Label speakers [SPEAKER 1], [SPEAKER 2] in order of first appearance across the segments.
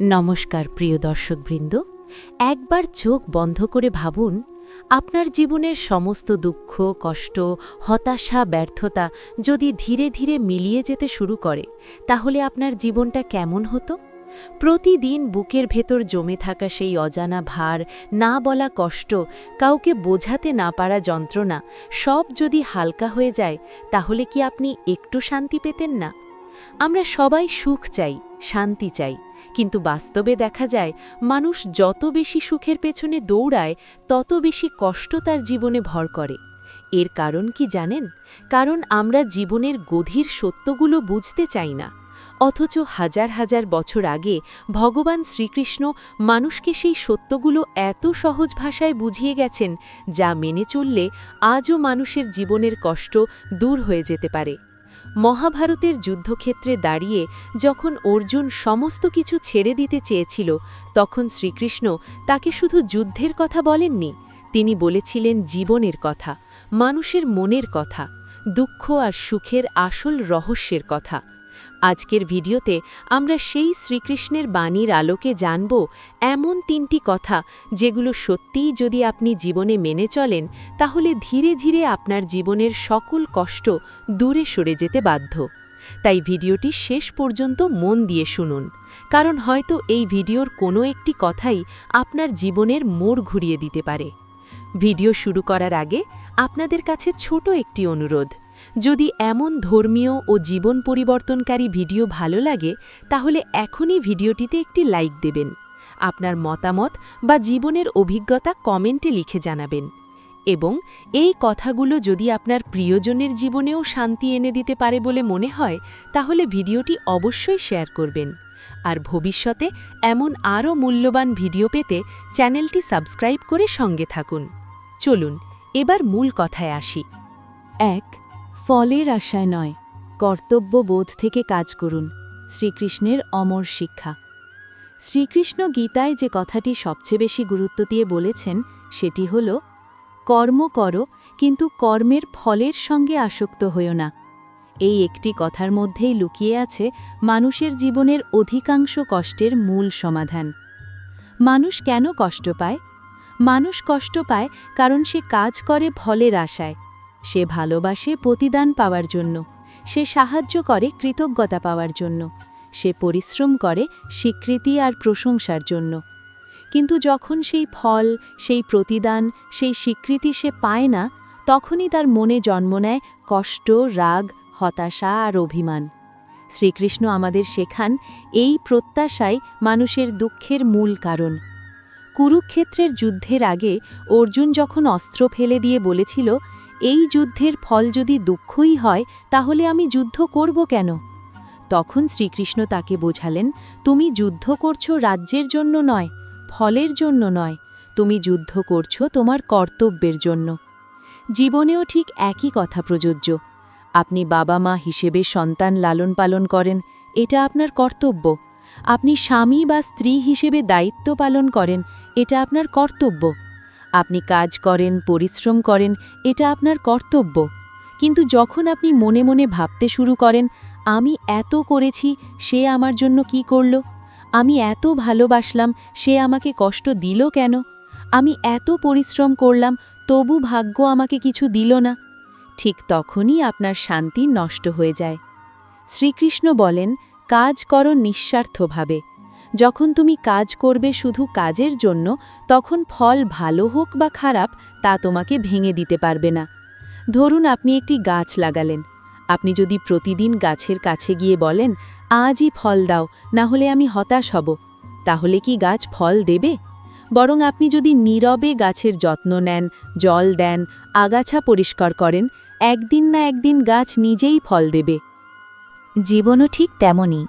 [SPEAKER 1] নমস্কার প্রিয় দর্শকবৃন্দ, একবার চোখ বন্ধ করে ভাবুন, আপনার জীবনের সমস্ত দুঃখ, কষ্ট, হতাশা, ব্যর্থতা যদি ধীরে ধীরে মিলিয়ে যেতে শুরু করে, তাহলে আপনার জীবনটা কেমন হতো? প্রতিদিন বুকের ভেতর জমে থাকা সেই অজানা ভার, না বলা কষ্ট, কাউকে বোঝাতে না পারা যন্ত্রণা, সব যদি হালকা হয়ে যায়, তাহলে কি আপনি একটু শান্তি পেতেন না? আমরা সবাই সুখ চাই, শান্তি চাই। কিন্তু বাস্তবে দেখা যায়, মানুষ যত বেশি সুখের পেছনে দৌড়ায়, তত বেশি কষ্ট তার জীবনে ভর করে। এর কারণ কি জানেন? কারণ আমরা জীবনের গভীর সত্যগুলো বুঝতে চাই না। অথচ হাজার হাজার বছর আগে ভগবান শ্রীকৃষ্ণ মানুষকে সেই সত্যগুলো এত সহজ ভাষায় বুঝিয়ে গেছেন, যা মেনে চললে আজও মানুষের জীবনের কষ্ট দূর হয়ে যেতে পারে। মহাভারতের যুদ্ধক্ষেত্রে দাঁড়িয়ে যখন অর্জুন সমস্ত কিছু ছেড়ে দিতে চেয়েছিল, তখন শ্রীকৃষ্ণ তাকে শুধু যুদ্ধের কথা বলেননি, তিনি বলেছিলেন জীবনের কথা, মানুষের মনের কথা, দুঃখ আর সুখের আসল রহস্যের কথা। আজকের ভিডিওতে আমরা সেই শ্রীকৃষ্ণের বাণীর আলোকে জানব এমন তিনটি কথা যেগুলো সত্যিই যদি আপনি জীবনে মেনে চলেন, তাহলে ধীরে ধীরে আপনার জীবনের সকল কষ্ট দূরে সরে যেতে বাধ্য। তাই ভিডিওটি শেষ পর্যন্ত মন দিয়ে শুনুন, কারণ হয়তো এই ভিডিওর কোনো একটি কথাই আপনার জীবনের মোড় ঘুরিয়ে দিতে পারে। ভিডিও শুরু করার আগে আপনাদের কাছে ছোট একটি অনুরোধ যদি এমন ধর্মীয় ও জীবন পরিবর্তনকারী ভিডিও ভালো লাগে, তাহলে এখনই ভিডিওটিতে একটি লাইক দেবেন। আপনার মতামত বা জীবনের অভিজ্ঞতা কমেন্টে লিখে জানাবেন। এবং এই কথাগুলো যদি আপনার প্রিয়জনের জীবনেও শান্তি এনে দিতে পারে বলে মনে হয়, তাহলে ভিডিওটি অবশ্যই শেয়ার করবেন। আর ভবিষ্যতে এমন আরও মূল্যবান ভিডিও পেতে চ্যানেলটি সাবস্ক্রাইব করে সঙ্গে থাকুন। চলুন, এবার মূল কথায় আসি। এক ফলের আশায় নয়, কর্তব্যবোধ থেকে কাজ করুন, শ্রীকৃষ্ণের অমর শিক্ষা। শ্রীকৃষ্ণ গীতায় যে কথাটি সবচেয়ে বেশি গুরুত্ব দিয়ে বলেছেন, সেটি হল, কর্ম করো, কিন্তু কর্মের ফলের সঙ্গে আসক্ত হইও না। এই একটি কথার মধ্যেই লুকিয়ে আছে মানুষের জীবনের অধিকাংশ কষ্টের মূল সমাধান। মানুষ কেন কষ্ট পায়? মানুষ কষ্ট পায় কারণ সে কাজ করে ফলের আশায়। সে ভালোবাসে প্রতিদান পাওয়ার জন্য। সে সাহায্য করে কৃতজ্ঞতা পাওয়ার জন্য। সে পরিশ্রম করে স্বীকৃতি আর প্রশংসার জন্য। কিন্তু যখন সেই ফল, সেই প্রতিদান, সেই স্বীকৃতি সে পায় না, তখনই তার মনে জন্ম নেয় কষ্ট, রাগ, হতাশা আর অভিমান। শ্রীকৃষ্ণ আমাদের শেখান এই প্রত্যাশাই মানুষের দুঃখের মূল কারণ। কুরুক্ষেত্রের যুদ্ধের আগে অর্জুন যখন অস্ত্র ফেলে দিয়ে বলেছিল এই যুদ্ধের ফল যদি দুঃখই হয়, তাহলে আমি যুদ্ধ করব কেন? তখন শ্রীকৃষ্ণ তাকে বোঝালেন, তুমি যুদ্ধ করছ রাজ্যের জন্য নয়, ফলের জন্য নয়, তুমি যুদ্ধ করছ তোমার কর্তব্যের জন্য। জীবনেও ঠিক একই কথা প্রযোজ্য। আপনি বাবা মা হিসেবে সন্তান লালন পালন করেন, এটা আপনার কর্তব্য। আপনি স্বামী বা স্ত্রী হিসেবে দায়িত্ব পালন করেন, এটা আপনার কর্তব্য। আপনি কাজ করেন, পরিশ্রম করেন, এটা আপনার কর্তব্য। কিন্তু যখন আপনি মনে মনে ভাবতে শুরু করেন, আমি এত করেছি, সে আমার জন্য কি করল? আমি এত ভালোবাসলাম, সে আমাকে কষ্ট দিল কেন? আমি এত পরিশ্রম করলাম, তবু ভাগ্য আমাকে কিছু দিল না। ঠিক তখনই আপনার শান্তি নষ্ট হয়ে যায়। শ্রীকৃষ্ণ বলেন, কাজ করো নিঃস্বার্থভাবে। যখন তুমি কাজ করবে শুধু কাজের জন্য, তখন ফল ভালো হোক বা খারাপ, তা তোমাকে ভেঙে দিতে পারবে না। ধরুন আপনি একটি গাছ লাগালেন। আপনি যদি প্রতিদিন গাছের কাছে গিয়ে বলেন, আজই ফল দাও, না হলে আমি হতাশ হব। তাহলে কি গাছ ফল দেবে? বরং আপনি যদি নীরবে গাছের যত্ন নেন, জল দেন, আগাছা পরিষ্কার করেন, একদিন না একদিন গাছ নিজেই ফল দেবে।
[SPEAKER 2] জীবনও ঠিক তেমনই।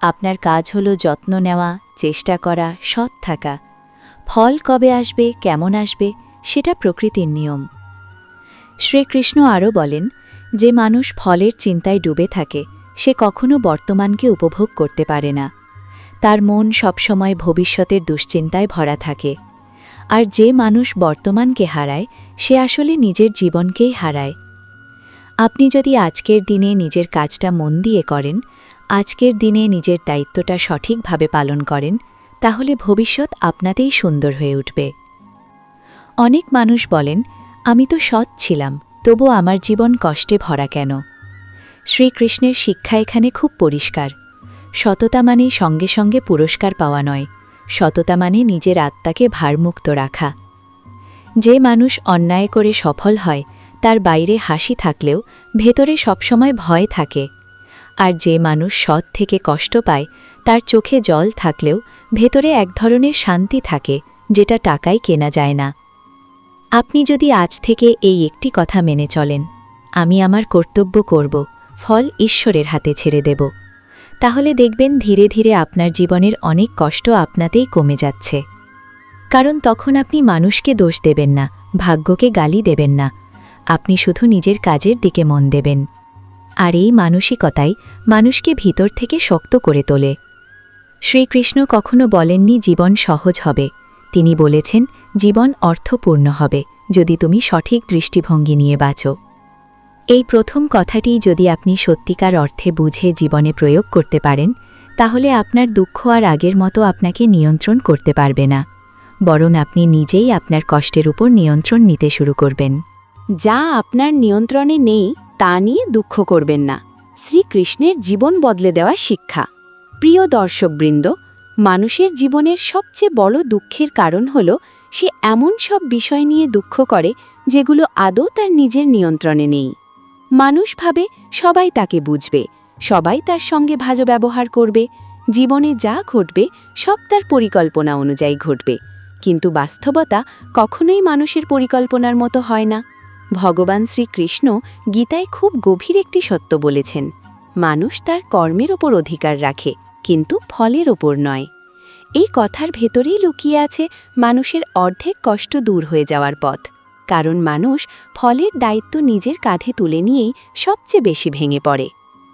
[SPEAKER 2] আপনার কাজ হলো যত্ন নেওয়া, চেষ্টা করা, সৎ থাকা। ফল কবে আসবে, কেমন আসবে, সেটা প্রকৃতির নিয়ম। শ্রীকৃষ্ণ আরও বলেন, যে মানুষ ফলের চিন্তায় ডুবে থাকে, সে কখনো বর্তমানকে উপভোগ করতে পারে না। তার মন সবসময় ভবিষ্যতের দুশ্চিন্তায় ভরা থাকে। আর যে মানুষ বর্তমানকে হারায়, সে আসলে নিজের জীবনকেই হারায়। আপনি যদি আজকের দিনে নিজের কাজটা মন দিয়ে করেন আজকের দিনে নিজের দায়িত্বটা সঠিকভাবে পালন করেন, তাহলে ভবিষ্যৎ আপনাতেই সুন্দর হয়ে উঠবে। অনেক মানুষ বলেন, আমি তো সৎ ছিলাম, তবু আমার জীবন কষ্টে ভরা কেন? শ্রীকৃষ্ণের শিক্ষা এখানে খুব পরিষ্কার। সততা মানে সঙ্গে সঙ্গে পুরস্কার পাওয়া নয়, সততা মানে নিজের আত্মাকে ভারমুক্ত রাখা। যে মানুষ অন্যায় করে সফল হয়, তার বাইরে হাসি থাকলেও ভেতরে সবসময় ভয় থাকে। আর যে মানুষ সৎ থেকে কষ্ট পায়, তার চোখে জল থাকলেও ভেতরে এক ধরনের শান্তি থাকে, যেটা টাকায় কেনা যায় না। আপনি যদি আজ থেকে এই একটি কথা মেনে চলেন, আমি আমার কর্তব্য করব, ফল ঈশ্বরের হাতে ছেড়ে দেব। তাহলে দেখবেন ধীরে ধীরে আপনার জীবনের অনেক কষ্ট আপনাতেই কমে যাচ্ছে। কারণ তখন আপনি মানুষকে দোষ দেবেন না, ভাগ্যকে গালি দেবেন না। আপনি শুধু নিজের কাজের দিকে মন দেবেন। আর এই মানসিকতাই মানুষকে ভিতর থেকে শক্ত করে তোলে। শ্রীকৃষ্ণ কখনো বলেননি জীবন সহজ হবে। তিনি বলেছেন, জীবন অর্থপূর্ণ হবে, যদি তুমি সঠিক দৃষ্টিভঙ্গি নিয়ে বাঁচো। এই প্রথম কথাটি যদি আপনি সত্যিকার অর্থে বুঝে জীবনে প্রয়োগ করতে পারেন, তাহলে আপনার দুঃখ আর আগের মতো আপনাকে নিয়ন্ত্রণ করতে পারবে না। বরং আপনি নিজেই আপনার কষ্টের উপর নিয়ন্ত্রণ নিতে শুরু করবেন।
[SPEAKER 1] যা আপনার নিয়ন্ত্রণে নেই তা নিয়ে দুঃখ করবেন না। শ্রীকৃষ্ণের জীবন বদলে দেওয়া শিক্ষা। প্রিয় দর্শকবৃন্দ, মানুষের জীবনের সবচেয়ে বড় দুঃখের কারণ হল, সে এমন সব বিষয় নিয়ে দুঃখ করে যেগুলো আদৌ তার নিজের নিয়ন্ত্রণে নেই। মানুষ ভাবে সবাই তাকে বুঝবে, সবাই তার সঙ্গে ভালো ব্যবহার করবে, জীবনে যা ঘটবে সব তার পরিকল্পনা অনুযায়ী ঘটবে। কিন্তু বাস্তবতা কখনোই মানুষের পরিকল্পনার মতো হয় না। ভগবান শ্রীকৃষ্ণ গীতায় খুব গভীর একটি সত্য বলেছেন, মানুষ তার কর্মের ওপর অধিকার রাখে, কিন্তু ফলের ওপর নয়। এই কথার ভেতরেই লুকিয়ে আছে মানুষের অর্ধেক কষ্ট দূর হয়ে যাওয়ার পথ, কারণ মানুষ ফলের দায়িত্ব নিজের কাঁধে তুলে নিয়েই সবচেয়ে বেশি ভেঙে পড়ে।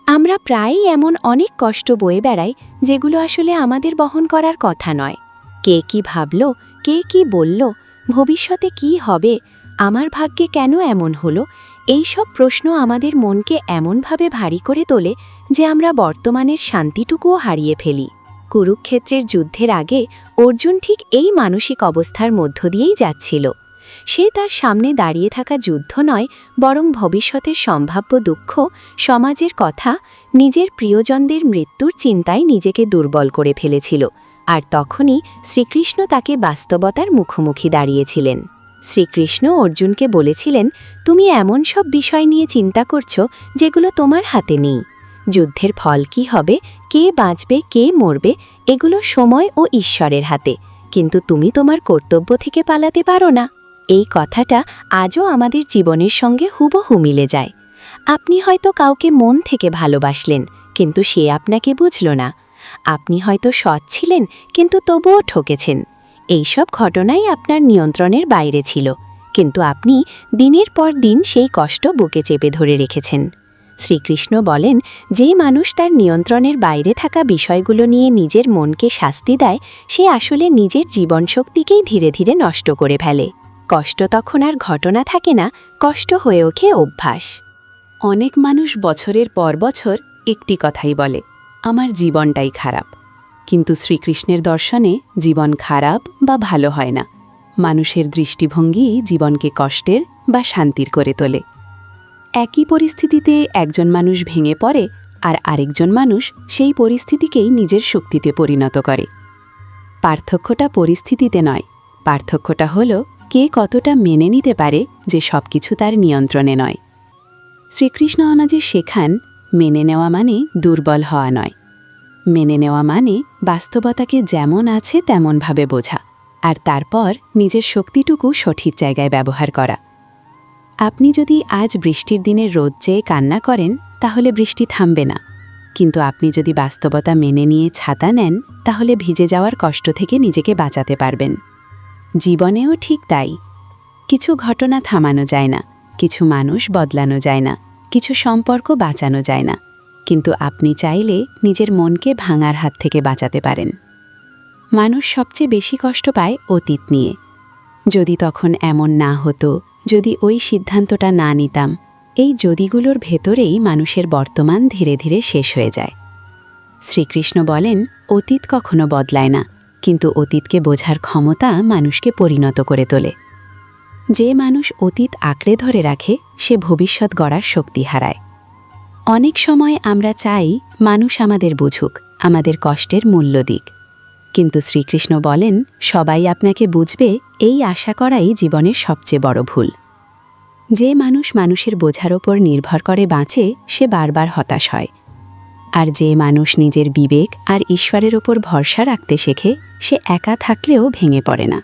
[SPEAKER 1] আমরা প্রায়ই এমন অনেক কষ্ট বয়ে বেড়াই যেগুলো আসলে আমাদের বহন করার কথা নয়। কে কি ভাবল, কে কি বলল, ভবিষ্যতে কি হবে আমার ভাগ্যে কেন এমন হলো? এই সব প্রশ্ন আমাদের মনকে এমনভাবে ভারী করে তোলে যে আমরা বর্তমানের শান্তিটুকুও হারিয়ে ফেলি। কুরুক্ষেত্রের যুদ্ধের আগে অর্জুন ঠিক এই মানসিক অবস্থার মধ্য দিয়েই যাচ্ছিল। সে তার সামনে দাঁড়িয়ে থাকা যুদ্ধ নয়, বরং ভবিষ্যতের সম্ভাব্য দুঃখ, সমাজের কথা, নিজের প্রিয়জনদের মৃত্যুর চিন্তায় নিজেকে দুর্বল করে ফেলেছিল। আর তখনই শ্রীকৃষ্ণ তাকে বাস্তবতার মুখোমুখি দাঁড়িয়েছিলেন। শ্রীকৃষ্ণ অর্জুনকে বলেছিলেন, তুমি এমন সব বিষয় নিয়ে চিন্তা করছ যেগুলো তোমার হাতে নেই। যুদ্ধের ফল কি হবে, কে বাঁচবে, কে মরবে, এগুলো সময় ও ঈশ্বরের হাতে। কিন্তু তুমি তোমার কর্তব্য থেকে পালাতে পারো না। এই কথাটা আজও আমাদের জীবনের সঙ্গে হুবহু মিলে যায়। আপনি হয়তো কাউকে মন থেকে ভালোবাসলেন, কিন্তু সে আপনাকে বুঝল না। আপনি হয়তো সৎ ছিলেন, কিন্তু তবুও ঠকেছেন। এইসব ঘটনাই আপনার নিয়ন্ত্রণের বাইরে ছিল, কিন্তু আপনি দিনের পর দিন সেই কষ্ট বুকে চেপে ধরে রেখেছেন। শ্রীকৃষ্ণ বলেন, যে মানুষ তার নিয়ন্ত্রণের বাইরে থাকা বিষয়গুলো নিয়ে নিজের মনকে শাস্তি দেয়, সে আসলে নিজের জীবনশক্তিকেই ধীরে ধীরে নষ্ট করে ফেলে। কষ্ট তখন আর ঘটনা থাকে না, কষ্ট হয়ে ওঠে অভ্যাস। অনেক মানুষ বছরের পর বছর একটি কথাই বলে, আমার জীবনটাই খারাপ। কিন্তু শ্রীকৃষ্ণের দর্শনে জীবন খারাপ বা ভালো হয় না। মানুষের দৃষ্টিভঙ্গি জীবনকে কষ্টের বা শান্তির করে তোলে। একই পরিস্থিতিতে একজন মানুষ ভেঙে পড়ে আর আরেকজন মানুষ সেই পরিস্থিতিকেই নিজের শক্তিতে পরিণত করে। পার্থক্যটা পরিস্থিতিতে নয়, পার্থক্যটা হল কে কতটা মেনে নিতে পারে যে সব কিছু তার নিয়ন্ত্রণে নয়। শ্রীকৃষ্ণ অনাজে শেখান, মেনে নেওয়া মানে দুর্বল হওয়া নয়। মেনে নেওয়া মানে বাস্তবতাকে যেমন আছে তেমনভাবে বোঝা, আর তারপর নিজের শক্তিটুকু সঠিক জায়গায় ব্যবহার করা। আপনি যদি আজ বৃষ্টির দিনে রোদ চেয়ে কান্না করেন, তাহলে বৃষ্টি থামবে না। কিন্তু আপনি যদি বাস্তবতা মেনে নিয়ে ছাতা নেন, তাহলে ভিজে যাওয়ার কষ্ট থেকে নিজেকে বাঁচাতে পারবেন। জীবনেও ঠিক তাই। কিছু ঘটনা থামানো যায় না, কিছু মানুষ বদলানো যায় না, কিছু সম্পর্ক বাঁচানো যায় না। কিন্তু আপনি চাইলে নিজের মনকে ভাঙার হাত থেকে বাঁচাতে পারেন। মানুষ সবচেয়ে বেশি কষ্ট পায় অতীত নিয়ে। যদি তখন এমন না হতো, যদি ওই সিদ্ধান্তটা না নিতাম, এই যদিগুলোর ভেতরেই মানুষের বর্তমান ধীরে ধীরে শেষ হয়ে যায়।
[SPEAKER 2] শ্রীকৃষ্ণ বলেন, অতীত কখনো বদলায় না, কিন্তু অতীতকে বোঝার ক্ষমতা মানুষকে পরিণত করে তোলে। যে মানুষ অতীত আঁকড়ে ধরে রাখে, সে ভবিষ্যৎ গড়ার শক্তি হারায়। অনেক সময় আমরা চাই মানুষ আমাদের বুঝুক, আমাদের কষ্টের মূল্য দিক। কিন্তু শ্রীকৃষ্ণ বলেন, সবাই আপনাকে বুঝবে, এই আশা করাই জীবনের সবচেয়ে বড় ভুল। যে মানুষ মানুষের বোঝার ওপর নির্ভর করে বাঁচে, সে বারবার হতাশ হয়। আর যে মানুষ নিজের বিবেক আর ঈশ্বরের ওপর ভরসা রাখতে শেখে, সে একা থাকলেও ভেঙে পড়ে না।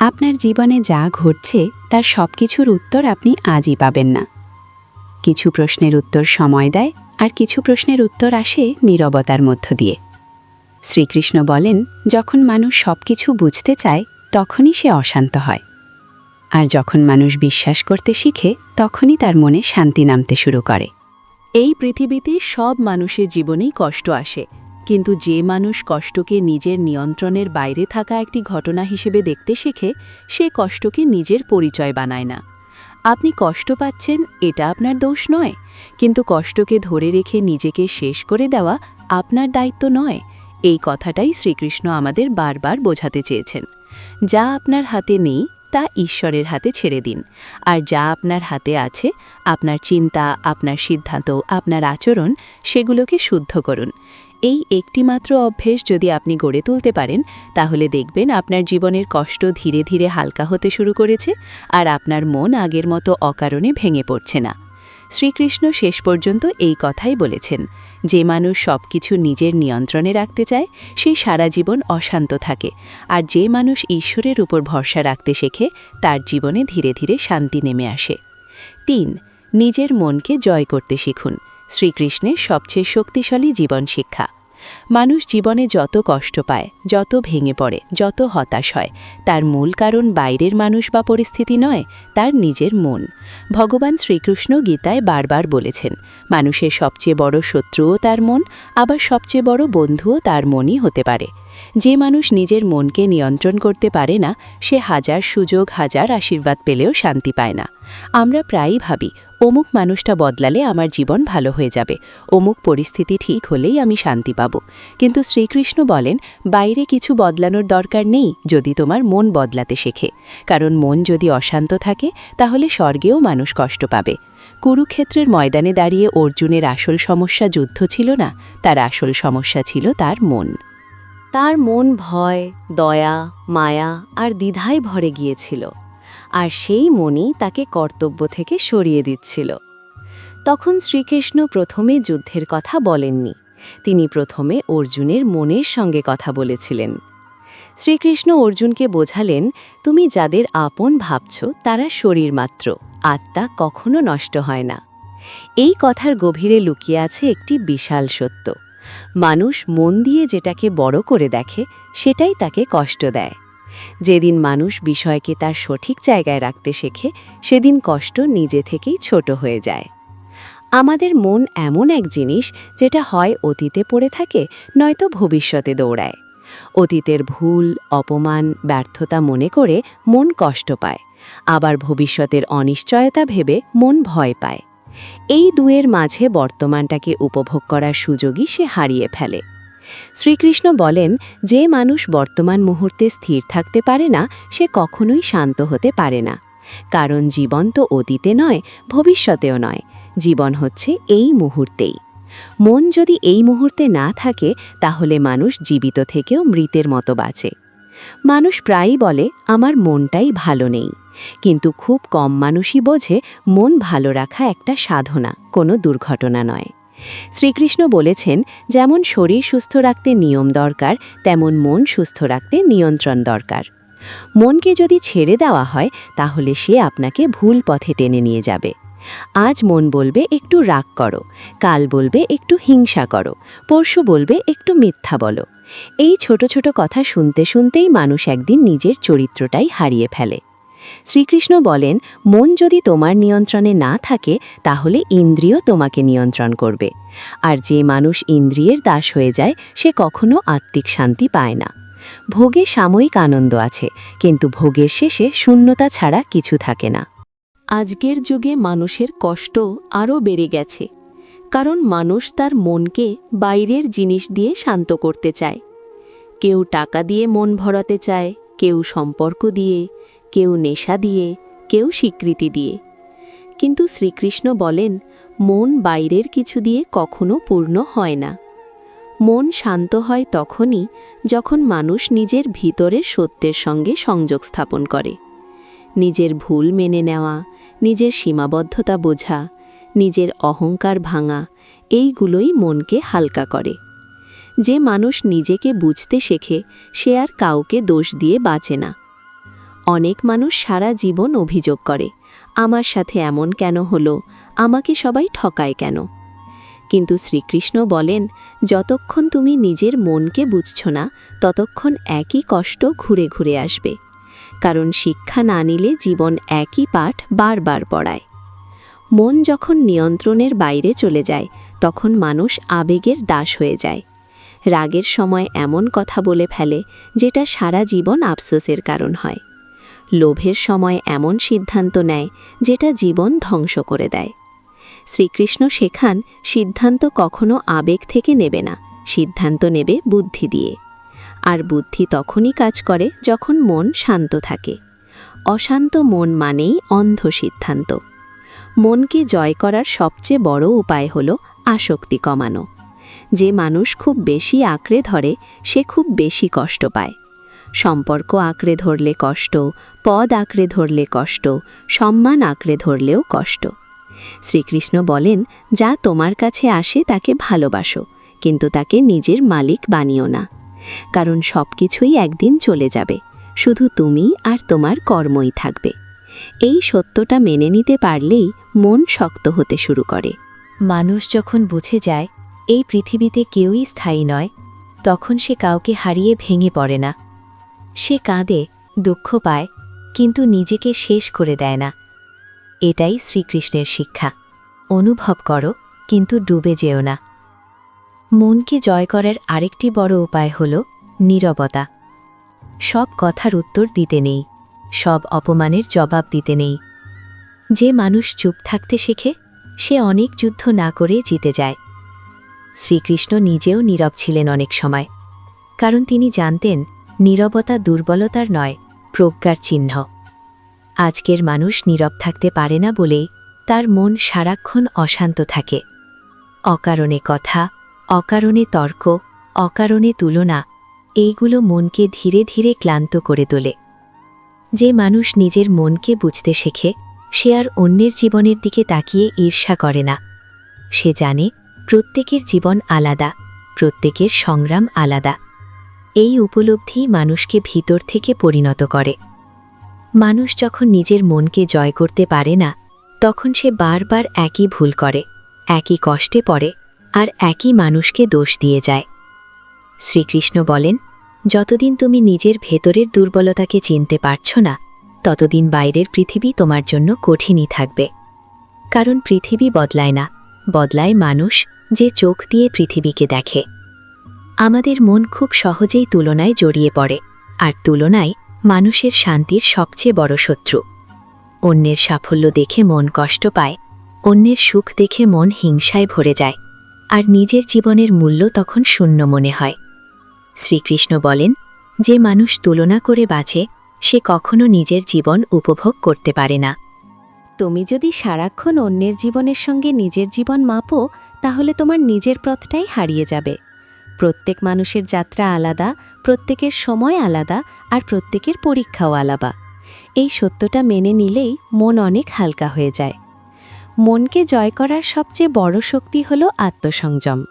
[SPEAKER 2] আপনার জীবনে যা ঘটছে, তার সব কিছুর উত্তর আপনি আজই পাবেন না। কিছু প্রশ্নের উত্তর সময় দেয় আর কিছু প্রশ্নের উত্তর আসে নীরবতার মধ্য দিয়ে। শ্রীকৃষ্ণ বলেন, যখন মানুষ সব কিছু বুঝতে চায়, তখনই সে অশান্ত হয়। আর যখন মানুষ বিশ্বাস করতে শিখে, তখনই তার মনে শান্তি নামতে শুরু করে।
[SPEAKER 1] এই পৃথিবীতে সব মানুষের জীবনেই কষ্ট আসে, কিন্তু যে মানুষ কষ্টকে নিজের নিয়ন্ত্রণের বাইরে থাকা একটি ঘটনা হিসেবে দেখতে শেখে, সে কষ্টকে নিজের পরিচয় বানায় না। আপনি কষ্ট পাচ্ছেন, এটা আপনার দোষ নয়। কিন্তু কষ্টকে ধরে রেখে নিজেকে শেষ করে দেওয়া আপনার দায়িত্ব নয়। এই কথাটাই শ্রীকৃষ্ণ আমাদের বারবার বোঝাতে চেয়েছেন। যা আপনার হাতে নেই, তা ঈশ্বরের হাতে ছেড়ে দিন। আর যা আপনার হাতে আছে, আপনার চিন্তা, আপনার সিদ্ধান্ত, আপনার আচরণ, সেগুলোকে শুদ্ধ করুন। এই একটিমাত্র অভ্যেস যদি আপনি গড়ে তুলতে পারেন, তাহলে দেখবেন আপনার জীবনের কষ্ট ধীরে ধীরে হালকা হতে শুরু করেছে আর আপনার মন আগের মতো অকারণে ভেঙে পড়ছে না। শ্রীকৃষ্ণ শেষ পর্যন্ত এই কথাই বলেছেন, যে মানুষ সব কিছু নিজের নিয়ন্ত্রণে রাখতে চায়, সে সারা জীবন অশান্ত থাকে আর যে মানুষ ঈশ্বরের উপর ভরসা রাখতে শেখে, তার জীবনে ধীরে ধীরে শান্তি নেমে আসে। তিন, নিজের মনকে জয় করতে শিখুন। শ্রীকৃষ্ণের সবচেয়ে শক্তিশালী জীবন শিক্ষা মানুষ জীবনে যত কষ্ট পায়, যত ভেঙে পড়ে, যত হতাশ হয়, তার মূল কারণ বাইরের মানুষ বা পরিস্থিতি নয়, তার নিজের মন। ভগবান শ্রীকৃষ্ণ গীতায় বারবার বলেছেন, মানুষের সবচেয়ে বড় শত্রুও তার মন, আবার সবচেয়ে বড় বন্ধুও তার মনই হতে পারে। যে মানুষ নিজের মনকে নিয়ন্ত্রণ করতে পারে না, সে হাজার সুযোগ, হাজার আশীর্বাদ পেলেও শান্তি পায় না। আমরা প্রায়ই ভাবি অমুক মানুষটা বদলালে আমার জীবন ভালো হয়ে যাবে। অমুক পরিস্থিতি ঠিক হলেই আমি শান্তি পাব। কিন্তু শ্রীকৃষ্ণ বলেন, বাইরে কিছু বদলানোর দরকার নেই যদি তোমার মন বদলাতে শেখে। কারণ মন যদি অশান্ত থাকে, তাহলে স্বর্গেও মানুষ কষ্ট পাবে। কুরুক্ষেত্রের ময়দানে দাঁড়িয়ে অর্জুনের আসল সমস্যা যুদ্ধ ছিল না, তার আসল সমস্যা ছিল তার মন। তার মন ভয়, দয়া, মায়া আর দ্বিধায় ভরে গিয়েছিল। আর সেই মনই তাকে কর্তব্য থেকে সরিয়ে দিচ্ছিল। তখন শ্রীকৃষ্ণ প্রথমে যুদ্ধের কথা বলেননি। তিনি প্রথমে অর্জুনের মনের সঙ্গে কথা বলেছিলেন। শ্রীকৃষ্ণ অর্জুনকে বোঝালেন, তুমি যাদের আপন ভাবছ, তারা শরীর মাত্র, আত্মা কখনো নষ্ট হয় না। এই কথার গভীরে লুকিয়ে আছে একটি বিশাল সত্য। মানুষ মন দিয়ে যেটাকে বড় করে দেখে, সেটাই তাকে কষ্ট দেয়। যেদিন মানুষ বিষয়কে তার সঠিক জায়গায় রাখতে শেখে, সেদিন কষ্ট নিজে থেকেই ছোট হয়ে যায়। আমাদের মন এমন এক জিনিস যেটা হয় অতীতে পড়ে থাকে, নয়তো ভবিষ্যতে দৌড়ায়। অতীতের ভুল, অপমান, ব্যর্থতা মনে করে মন কষ্ট পায়। আবার ভবিষ্যতের অনিশ্চয়তা ভেবে মন ভয় পায়। এই দুয়ের মাঝে বর্তমানটাকে উপভোগ করার সুযোগই সে হারিয়ে ফেলে। শ্রীকৃষ্ণ বলেন, যে মানুষ বর্তমান মুহূর্তে স্থির থাকতে পারে না, সে কখনোই শান্ত হতে পারে না। কারণ জীবন তো অতীতে নয়, ভবিষ্যতেও নয়। জীবন হচ্ছে এই মুহূর্তেই। মন যদি এই মুহূর্তে না থাকে, তাহলে মানুষ জীবিত থেকেও মৃতের মতো বাঁচে। মানুষ প্রায়ই বলে, আমার মনটাই ভালো নেই। কিন্তু খুব কম মানুষই বোঝে, মন ভালো রাখা একটা সাধনা, কোনো দুর্ঘটনা নয়। শ্রীকৃষ্ণ বলেছেন, যেমন শরীর সুস্থ রাখতে নিয়ম দরকার, তেমন মন সুস্থ রাখতে নিয়ন্ত্রণ দরকার। মনকে যদি ছেড়ে দেওয়া হয়, তাহলে সে আপনাকে ভুল পথে টেনে নিয়ে যাবে। আজ মন বলবে, একটু রাগ করো। কাল বলবে, একটু হিংসা করো। পরশু বলবে, একটু মিথ্যা বলো। এই ছোট ছোট কথা শুনতে শুনতেই মানুষ একদিন নিজের চরিত্রটাই হারিয়ে ফেলে। শ্রীকৃষ্ণ বলেন, মন যদি তোমার নিয়ন্ত্রণে না থাকে, তাহলে ইন্দ্রিয় তোমাকে নিয়ন্ত্রণ করবে। আর যে মানুষ ইন্দ্রিয়ের দাস হয়ে যায়, সে কখনো আত্মিক শান্তি পায় না। ভোগে সাময়িক আনন্দ আছে, কিন্তু ভোগের শেষে শূন্যতা ছাড়া কিছু থাকে না। আজকের যুগে মানুষের কষ্ট আরও বেড়ে গেছে, কারণ মানুষ তার মনকে বাইরের জিনিস দিয়ে শান্ত করতে চায়। কেউ টাকা দিয়ে মন ভরাতে চায়, কেউ সম্পর্ক দিয়ে কেউ নেশা দিয়ে, কেউ স্বীকৃতি দিয়ে। কিন্তু শ্রীকৃষ্ণ বলেন, মন বাইরের কিছু দিয়ে কখনো পূর্ণ হয় না। মন শান্ত হয় তখনই যখন মানুষ নিজের ভিতরের সত্যের সঙ্গে সংযোগ স্থাপন করে। নিজের ভুল মেনে নেওয়া, নিজের সীমাবদ্ধতা বোঝা, নিজের অহংকার ভাঙা, এইগুলোই মনকে হালকা করে। যে মানুষ নিজেকে বুঝতে শেখে, সে আর কাউকে দোষ দিয়ে বাঁচে না। অনেক মানুষ সারা জীবন অভিযোগ করে, আমার সাথে এমন কেন হলো? আমাকে সবাই ঠকায় কেন? কিন্তু শ্রীকৃষ্ণ বলেন, যতক্ষণ তুমি নিজের মনকে বুঝছ না, ততক্ষণ একই কষ্ট ঘুরে ঘুরে আসবে। কারণ শিক্ষা না নিলে জীবন একই পাঠ বারবার পড়ায়। মন যখন নিয়ন্ত্রণের বাইরে চলে যায়, তখন মানুষ আবেগের দাস হয়ে যায়। রাগের সময় এমন কথা বলে ফেলে, যেটা সারা জীবন আফসোসের কারণ হয়। লোভের সময় এমন সিদ্ধান্ত নেয় যেটা জীবন ধ্বংস করে দেয়। শ্রীকৃষ্ণ শেখান সিদ্ধান্ত কখনো আবেগ থেকে নেবে না, সিদ্ধান্ত নেবে বুদ্ধি দিয়ে। আর বুদ্ধি তখনই কাজ করে যখন মন শান্ত থাকে। অশান্ত মন মানেই অন্ধ সিদ্ধান্ত। মনকে জয় করার সবচেয়ে বড় উপায় হল আসক্তি কমানো। যে মানুষ খুব বেশি আঁকড়ে ধরে, সে খুব বেশি কষ্ট পায়। সম্পর্ক আঁকড়ে ধরলে কষ্ট, পদ আঁকড়ে ধরলে কষ্ট, সম্মান আঁকড়ে ধরলেও কষ্ট। শ্রীকৃষ্ণ বলেন, যা তোমার কাছে আসে তাকে ভালোবাসো, কিন্তু তাকে নিজের মালিক বানিও না। কারণ সব কিছুই একদিন চলে যাবে, শুধু তুমি আর তোমার কর্মই থাকবে। এই সত্যটা মেনে নিতে পারলেই মন শক্ত হতে শুরু করে।
[SPEAKER 2] মানুষ যখন বুঝে যায়, এই পৃথিবীতে কেউই স্থায়ী নয়, তখন সে কাউকে হারিয়ে ভেঙে পড়ে না। সে কাঁদে, দুঃখ পায়, কিন্তু নিজেকে শেষ করে দেয় না। এটাই শ্রীকৃষ্ণের শিক্ষা। অনুভব করো, কিন্তু ডুবে যেও না। মনকে জয় করার আরেকটি বড় উপায় হল নীরবতা। সব কথার উত্তর দিতে নেই, সব অপমানের জবাব দিতে নেই। যে মানুষ চুপ থাকতে শেখে, সে অনেক যুদ্ধ না করে জিতে যায়। শ্রীকৃষ্ণ নিজেও নীরব ছিলেন অনেক সময়, কারণ তিনি জানতেন নীরবতা দুর্বলতার নয়, প্রজ্ঞার চিহ্ন। আজকের মানুষ নীরব থাকতে পারে না বলেই তার মন সারাক্ষণ অশান্ত থাকে। অকারণে কথা, অকারণে তর্ক, অকারণে তুলনা, এইগুলো মনকে ধীরে ধীরে ক্লান্ত করে তোলে। যে মানুষ নিজের মনকে বুঝতে শেখে, সে আর অন্যের জীবনের দিকে তাকিয়ে ঈর্ষা করে না। সে জানে, প্রত্যেকের জীবন আলাদা, প্রত্যেকের সংগ্রাম আলাদা। এই উপলব্ধি মানুষকে ভিতর থেকে পরিণত করে। মানুষ যখন নিজের মনকে জয় করতে পারে না, তখন সে বারবার একই ভুল করে, একই কষ্টে পড়ে আর একই মানুষকে দোষ দিয়ে যায়। শ্রীকৃষ্ণ বলেন, যতদিন তুমি নিজের ভেতরের দুর্বলতাকে চিনতে পারছ না, ততদিন বাইরের পৃথিবী তোমার জন্য কঠিনই থাকবে। কারণ পৃথিবী বদলায় না, বদলায় মানুষ যে চোখ দিয়ে পৃথিবীকে দেখে। আমাদের মন খুব সহজেই তুলনায় জড়িয়ে পড়ে, আর তুলনায় মানুষের শান্তির সবচেয়ে বড় শত্রু। অন্যের সাফল্য দেখে মন কষ্ট পায়, অন্যের সুখ দেখে মন হিংসায় ভরে যায়, আর নিজের জীবনের মূল্য তখন শূন্য মনে হয়। শ্রীকৃষ্ণ বলেন, যে মানুষ তুলনা করে বাঁচে, সে কখনো নিজের জীবন উপভোগ করতে পারে না।
[SPEAKER 1] তুমি যদি সারাক্ষণ অন্যের জীবনের সঙ্গে নিজের জীবন মাপো, তাহলে তোমার নিজের পথটাই হারিয়ে যাবে। প্রত্যেক মানুষের যাত্রা আলাদা, প্রত্যেকের সময় আলাদা আর প্রত্যেকের পরীক্ষাও আলাদা। এই সত্যটা মেনে নিলেই মন অনেক হালকা হয়ে যায়। মনকে জয় করার সবচেয়ে বড় শক্তি হল আত্মসংযম।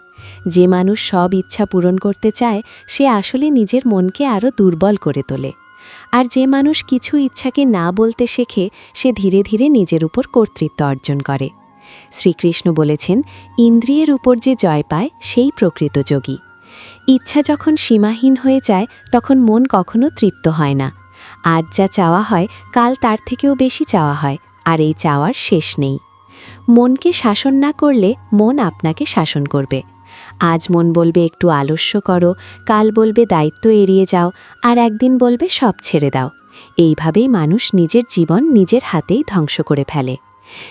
[SPEAKER 1] যে মানুষ সব ইচ্ছা পূরণ করতে চায়, সে আসলে নিজের মনকে আরও দুর্বল করে তোলে। আর যে মানুষ কিছু ইচ্ছাকে না বলতে শেখে, সে ধীরে ধীরে নিজের উপর কর্তৃত্ব অর্জন করে। শ্রীকৃষ্ণ বলেছেন, ইন্দ্রিয়ের উপর যে জয় পায়, সেই প্রকৃত যোগী। ইচ্ছা যখন সীমাহীন হয়ে যায়, তখন মন কখনো তৃপ্ত হয় না। আজ যা চাওয়া হয়, কাল তার থেকেও বেশি চাওয়া হয়, আর এই চাওয়ার শেষ নেই। মনকে শাসন না করলে, মন আপনাকে শাসন করবে। আজ মন বলবে, একটু আলস্য করো। কাল বলবে, দায়িত্ব এড়িয়ে যাও। আর একদিন বলবে, সব ছেড়ে দাও। এইভাবেই মানুষ নিজের জীবন নিজের হাতেই ধ্বংস করে ফেলে।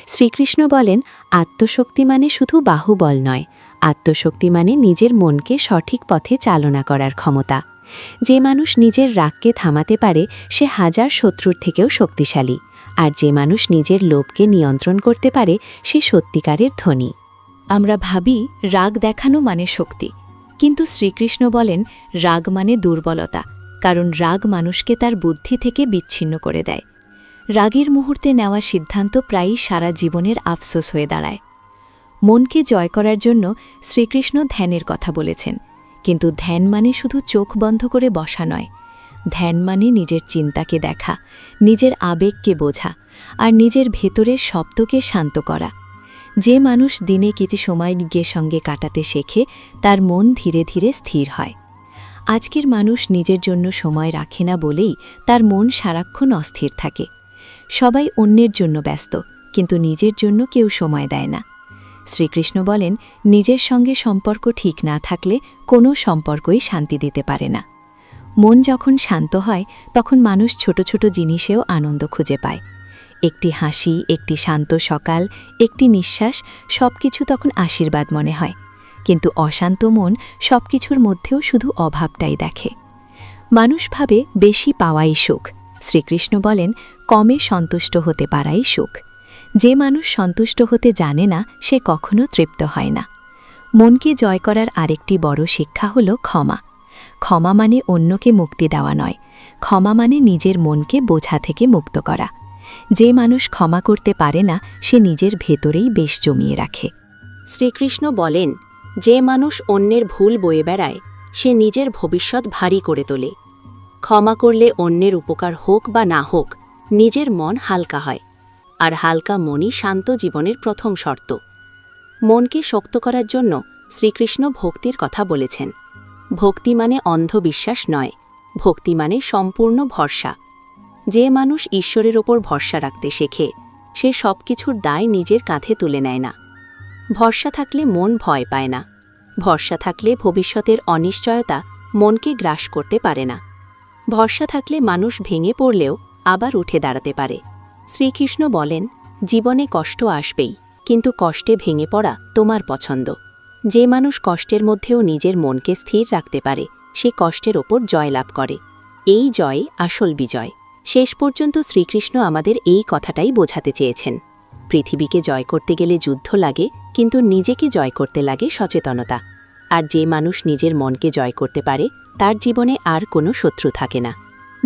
[SPEAKER 2] শ্রীকৃষ্ণ বলেন, আত্মশক্তি মানে শুধু বাহুবল নয় আত্মশক্তি মানে নিজের মনকে সঠিক পথে চালনা করার ক্ষমতা। যে মানুষ নিজের রাগকে থামাতে পারে, সে হাজার শত্রুর থেকেও শক্তিশালী। আর যে মানুষ নিজের লোভকে নিয়ন্ত্রণ করতে পারে, সে সত্যিকারের ধনী। আমরা ভাবি, রাগ দেখানো মানে শক্তি। কিন্তু শ্রীকৃষ্ণ বলেন, রাগ মানে দুর্বলতা, কারণ রাগ মানুষকে তার বুদ্ধি থেকে বিচ্ছিন্ন করে দেয়। রাগের মুহূর্তে নেওয়া সিদ্ধান্ত প্রায়ই সারা জীবনের আফসোস হয়ে দাঁড়ায়। মনকে জয় করার জন্য শ্রীকৃষ্ণ ধ্যানের কথা বলেছেন। কিন্তু ধ্যান মানে শুধু চোখ বন্ধ করে বসা নয়। ধ্যান মানে নিজের চিন্তাকে দেখা, নিজের আবেগকে বোঝা, আর নিজের ভেতরের শব্দকে শান্ত করা। যে মানুষ দিনে কিছু সময় গিয়ে সঙ্গে কাটাতে শেখে, তার মন ধীরে ধীরে স্থির হয়। আজকের মানুষ নিজের জন্য সময় রাখে না বলেই তার মন সারাক্ষণ অস্থির থাকে। সবাই অন্যের জন্য ব্যস্ত, কিন্তু নিজের জন্য কেউ সময় দেয় না। শ্রীকৃষ্ণ বলেন, নিজের সঙ্গে সম্পর্ক ঠিক না থাকলে কোনো সম্পর্কই শান্তি দিতে পারে না। মন যখন শান্ত হয়, তখন মানুষ ছোট ছোট জিনিসেও আনন্দ খুঁজে পায়। একটি হাসি, একটি শান্ত সকাল, একটি নিঃশ্বাস সব কিছু তখন আশীর্বাদ মনে হয়। কিন্তু অশান্ত মন সব কিছুর মধ্যেও শুধু অভাবটাই দেখে। মানুষ ভাবে বেশি পাওয়াই সুখ। শ্রীকৃষ্ণ বলেন, কমে সন্তুষ্ট হতে পারাই সুখ। যে মানুষ সন্তুষ্ট হতে জানে না, সে কখনো তৃপ্ত হয় না। মনকে জয় করার আরেকটি বড় শিক্ষা হল ক্ষমা। ক্ষমা মানে অন্যকে মুক্তি দেওয়া নয়, ক্ষমা মানে নিজের মনকে বোঝা থেকে মুক্ত করা। যে মানুষ ক্ষমা করতে পারে না, সে নিজের ভেতরেই বেশ জমিয়ে রাখে।
[SPEAKER 1] শ্রীকৃষ্ণ বলেন, যে মানুষ অন্যের ভুল বয়ে বেড়ায়, সে নিজের ভবিষ্যৎ ভারী করে তোলে। ক্ষমা করলে অন্যের উপকার হোক বা না হোক, নিজের মন হালকা হয়। আর হালকা মনই শান্ত জীবনের প্রথম শর্ত। মনকে শক্ত করার জন্য শ্রীকৃষ্ণ ভক্তির কথা বলেছেন। ভক্তি মানে অন্ধবিশ্বাস নয়, ভক্তি মানে সম্পূর্ণ ভরসা। যে মানুষ ঈশ্বরের ওপর ভরসা রাখতে শেখে, সে সব কিছুর দায় নিজের কাঁধে তুলে নেয় না। ভরসা থাকলে মন ভয় পায় না, ভরসা থাকলে ভবিষ্যতের অনিশ্চয়তা মনকে গ্রাস করতে পারে না। ভরসা থাকলে মানুষ ভেঙে পড়লেও আবার উঠে দাঁড়াতে পারে। শ্রীকৃষ্ণ বলেন, জীবনে কষ্ট আসবেই, কিন্তু কষ্টে ভেঙে পড়া তোমার পছন্দ। যে মানুষ কষ্টের মধ্যেও নিজের মনকে স্থির রাখতে পারে, সে কষ্টের ওপর জয় লাভ করে। এই জয় আসল বিজয়। শেষ পর্যন্ত শ্রীকৃষ্ণ আমাদের এই কথাটাই বোঝাতে চেয়েছেন। পৃথিবীকে জয় করতে গেলে যুদ্ধ লাগে, কিন্তু নিজেকে জয় করতে লাগে সচেতনতা। আর যে মানুষ নিজের মনকে জয় করতে পারে, তার জীবনে আর কোনো শত্রু থাকে না।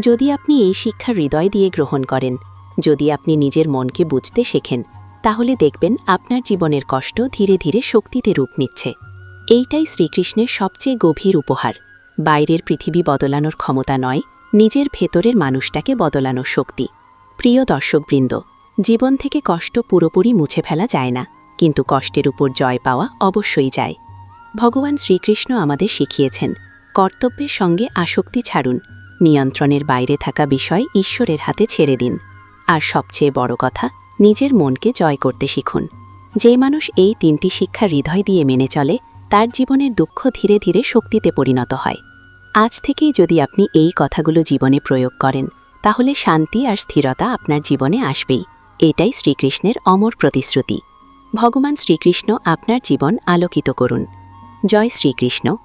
[SPEAKER 1] যদি আপনি এই শিক্ষা হৃদয় দিয়ে গ্রহণ করেন যদি আপনি নিজের মনকে বুঝতে শেখেন, তাহলে দেখবেন আপনার জীবনের কষ্ট ধীরে ধীরে শক্তিতে রূপ নিচ্ছে। এইটাই শ্রীকৃষ্ণের সবচেয়ে গভীর উপহার। বাইরের পৃথিবী বদলানোর ক্ষমতা নয়, নিজের ভেতরের মানুষটাকে বদলানোর শক্তি। প্রিয় দর্শকবৃন্দ, জীবন থেকে কষ্ট পুরোপুরি মুছে ফেলা যায় না, কিন্তু কষ্টের উপর জয় পাওয়া অবশ্যই যায়। ভগবান শ্রীকৃষ্ণ আমাদের শিখিয়েছেন, কর্তব্যের সঙ্গে আসক্তি ছাড়ুন, নিয়ন্ত্রণের বাইরে থাকা বিষয় ঈশ্বরের হাতে ছেড়ে দিন। আর সবচেয়ে বড় কথা, নিজের মনকে জয় করতে শিখুন। যে মানুষ এই তিনটি শিক্ষা হৃদয় দিয়ে মেনে চলে, তার জীবনের দুঃখ ধীরে ধীরে শক্তিতে পরিণত হয়। আজ থেকেই যদি আপনি এই কথাগুলো জীবনে প্রয়োগ করেন, তাহলে শান্তি আর স্থিরতা আপনার জীবনে আসবেই। এটাই শ্রীকৃষ্ণের অমর প্রতিশ্রুতি। ভগবান শ্রীকৃষ্ণ আপনার জীবন আলোকিত করুন। জয় শ্রীকৃষ্ণ।